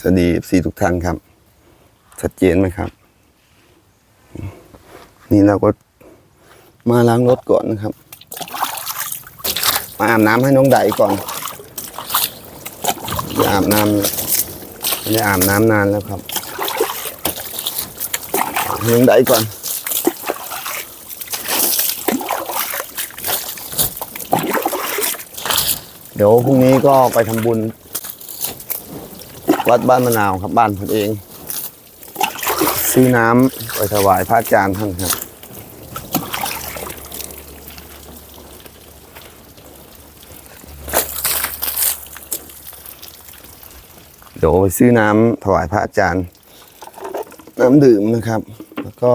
สวัสดีสีทุกท่านครับ ชัดเจนไหมครับ นี่เราก็มาล้างรถก่อนนะครับ มาอาบน้ำให้น้องไดก่อนอย่าอาบน้ำไม่ได้อาบน้ำนานแล้วครับให้น้องไดก่อนเดี๋ยวพรุ่งนี้ก็ไปทำบุญ วัดบ้านมะนาวครับบ้านผมเอง ซื้อน้ำไปถวายพระอาจารย์ท่านครับเดี๋ยวไปซื้อน้ำถวายพระอาจารย์ น้ำดื่มนะครับ แล้วก็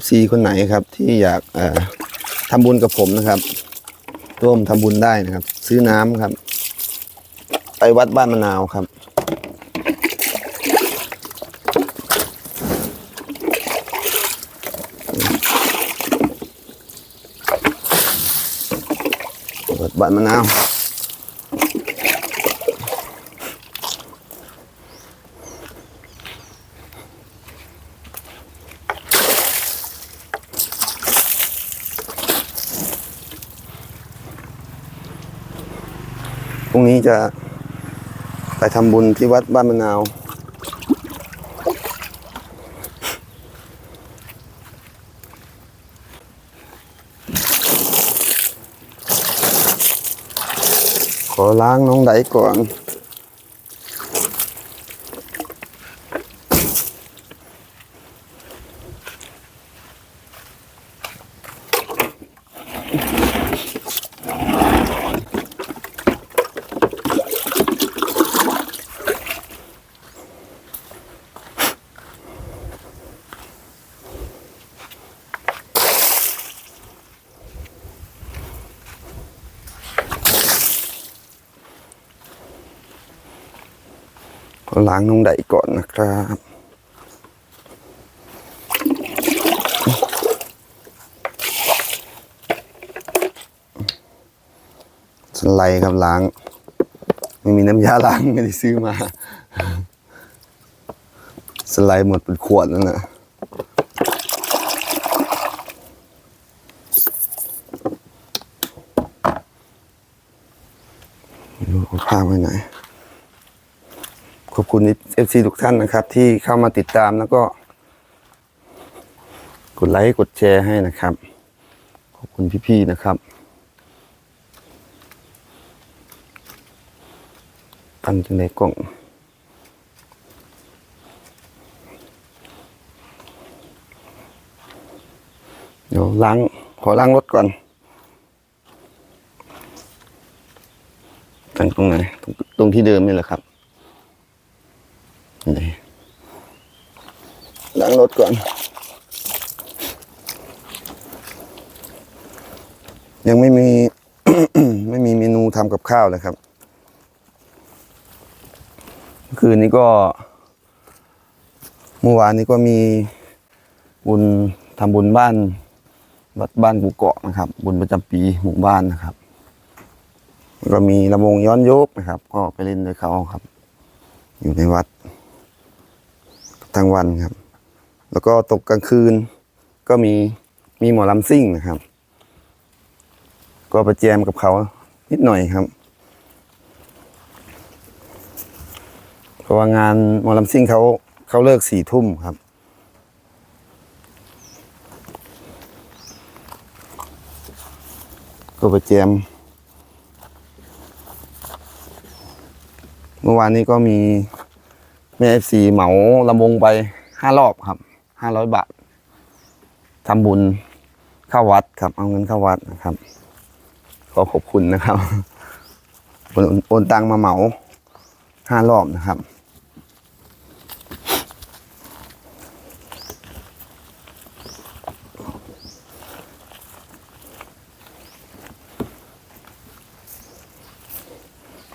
FC คนไหนครับ ที่อยากทำบุญกับผมนะครับ ร่วมทำบุญได้นะครับ ซื้อน้ำครับ วัดบ้านมะนาวครับ วัดบ้านมะนาวพรุ่งนี้จะ ไปทำบุญที่วัดบ้านมะนาว ขอล้างน้องไดก่อน ก็ล้างน้องไดก่อนนะครับสไลด์ครับล้าง ไม่มีน้ำยาล้างไม่ได้ซื้อมา สไลด์หมดเป็นขวดแล้วนะไม่รู้เอาผ้าไว้ไหน ขอบ คุณเอฟซีทุกท่านนะครับ ที่เข้ามาติดตามแล้วก็ กดไลค์กดแชร์ให้นะครับ ขอบคุณพี่ๆนะครับ ตั้งจังในกล่องเดี๋ยวล้างขอล้างรถก่อนตั้งตรงไหนตตรงที่เดิมนี่แหละครับ ล้างรถก่อน ยังไม่มี ไม่มีเมนูทำกับข้าวเลยครับ คืนนี้ก็ เมื่อวานนี้ก็มีบุญทำบุญบ้านวัดบ้านกูเกาะนะครับ บุญประจำปีหมู่บ้านนะครับก็มีลำวงย้อนยุคนะครับ ก็ไปเล่นด้วยเขาครับ อยู่ในวัดทั้งวันครับ แล้วก็ตกกลางคืน ก็มีมีหมอลำซิ่งนะครับ ก็ไปแจมกับเขานิดหน่อยครับ เพราะว่างานหมอลำซิ่งเขาเขาเลิกสี่ทุ่มครับก็ไปแจม เมื่อวานนี้ก็มีแม่เอฟซีเหมาลำวงไปห้ารอบครับ ห้าร้อยบาททำบุญเข้าวัดครับ เอาเงินเข้าวัดนะครับ ขอขอบคุณนะครับโอนโอนตังมาเหมาห้ารอบนะครับ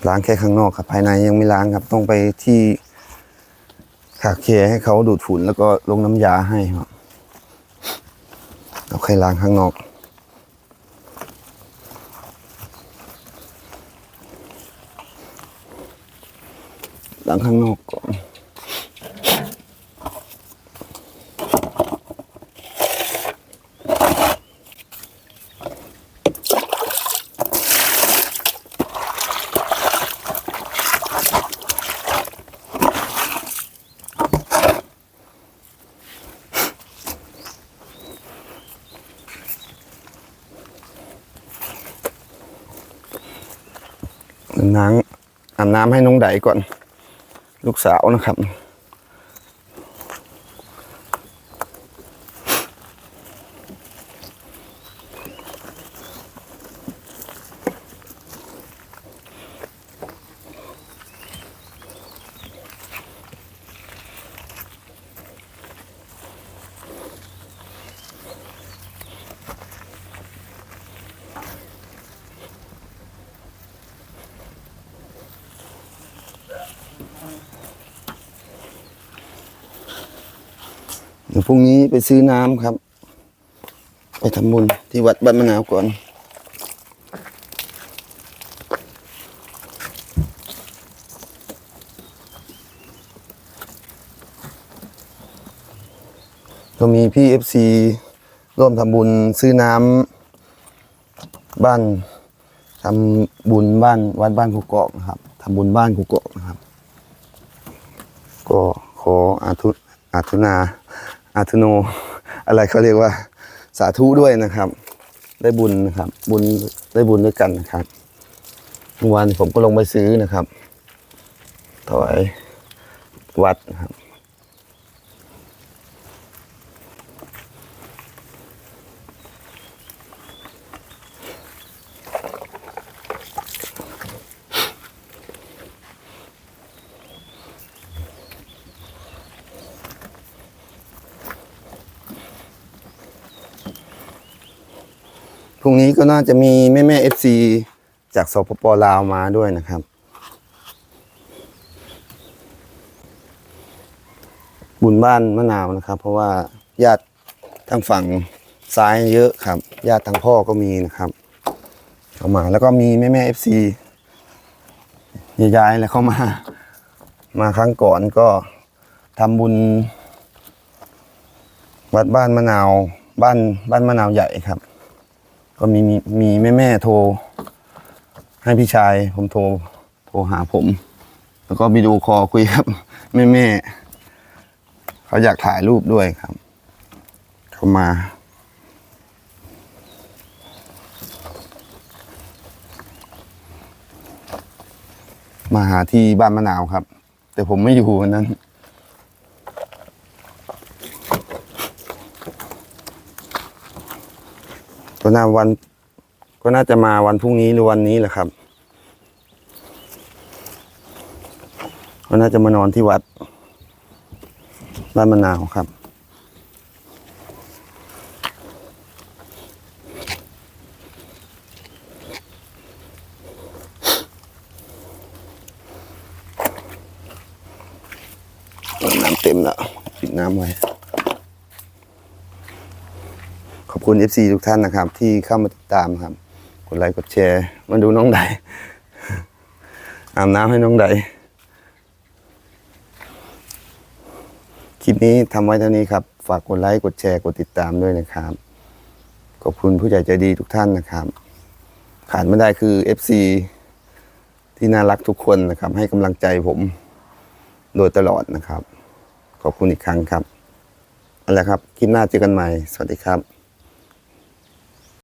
ล้างแค่ข้างนอกครับ ภายในยังไม่ล้างครับ ต้องไปที่ ขาเคลียให้เขาดูดฝุ่นแล้วก็ลงน้ำยาให้ครับเราค่อยล้างข้างนอกล้างข้างนอกก่อน น้ำอาบน้ำให้น้องไดก่อน ลูกสาวนะครับ เดี๋ยวพรุ่งนี้ไปซื้อน้ำครับ ไปทำบุญที่วัดบ้านมะนาวก่อน ก็มีพี่เอฟซีร่วมทำบุญซื้อน้ำบ้านทำบุญบ้านวัดบ้านกุกอกนะครับทำบุญบ้านกุกอกนะครับ ก็ขออาทุอาทุนา อาทุโนอะไรเขาเรียกว่าสาธุด้วยนะครับ ได้บุญนะครับ บุญได้บุญด้วยกันนะครับเมื่อวานผมก็ลงไปซื้อนะครับถวายวัดนะครับ พรุ่งนี้ก็น่าจะมีแม่แม่เอฟซีจากสปปลาวมาด้วยนะครับ บุญบ้านมะนาวนะครับ เพราะว่าญาติทางฝั่งซ้ายเยอะครับ ญาติทางพ่อก็มีนะครับเข้ามาแล้วก็มีแม่แม่เอฟซียายๆแล้วเข้ามา มาครั้งก่อนก็ทำบุญ วัดบ้านมะนาว บ้านบ้านมะนาวใหญ่ครับ ก็มีมีมีแม่แม่โทร ให้พี่ชายผมโทรโทรหาผม แล้วก็วิดีโอคอลคุยครับแม่แม่เขาอยากถ่ายรูปด้วยครับ เขามามาหาที่บ้านมะนาวครับ แต่ผมไม่อยู่วันนั้น ก็น่าวัน ก็น่าจะมาวันพรุ่งนี้หรือวันนี้แหละครับ ก็น่าจะมานอนที่วัดบ้านมะนาวครับน้ำเต็มแล้วปิดน้ำไว้ ข อบคุณ FC ทุกท่านนะครับ ที่เข้ามาติดตามครับ กดไลค์กดแชร์ มาดูน้องไดอาบน้ำให้น้องไดคลิปนี้ทำไว้เท่านี้ครับ ฝากกดไลค์กดแชร์กดติดตามด้วยนะครับขอบคุณผู้ใหญ่ใจดีทุกท่านนะครับ ขาดไม่ได้คือ FC ที่น่ารักทุกคนนะครับ ให้กำลังใจผมโดยตลอดนะครับ ขอบคุณอีกครั้งครับเอาละครับ คลิปหน้าเจอกันใหม่ สวัสดีครับ